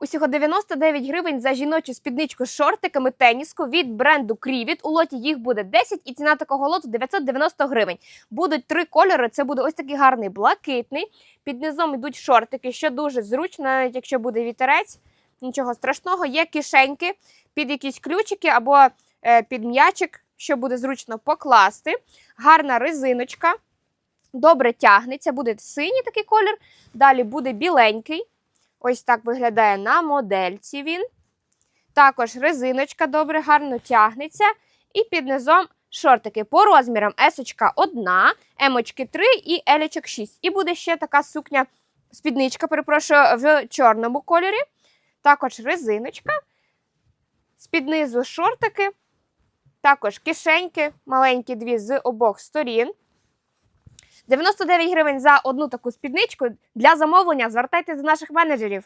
Усього 99 гривень за жіночу спідничку з шортиками теніску від бренду Крівіт. У лоті їх буде 10 і ціна такого лоту 990 гривень. Будуть три кольори. Це буде ось такий гарний блакитний. Під низом йдуть шортики, що дуже зручно, навіть якщо буде вітерець. Нічого страшного. Є кишеньки під якісь ключики або е, під м'ячик, що буде зручно покласти. Гарна резиночка. Добре тягнеться, буде синій такий колір. Далі буде біленький. Ось так виглядає на модельці він. Також резиночка добре, гарно тягнеться. І під низом шортики по розмірам S 1, М 3 і L 6. І буде ще така сукня, спідничка, перепрошую, в чорному кольорі. Також резиночка. З-під низу шортики. Також кишеньки, маленькі дві з обох сторін. 99 гривень за одну таку спідничку. Для замовлення звертайтеся до наших менеджерів.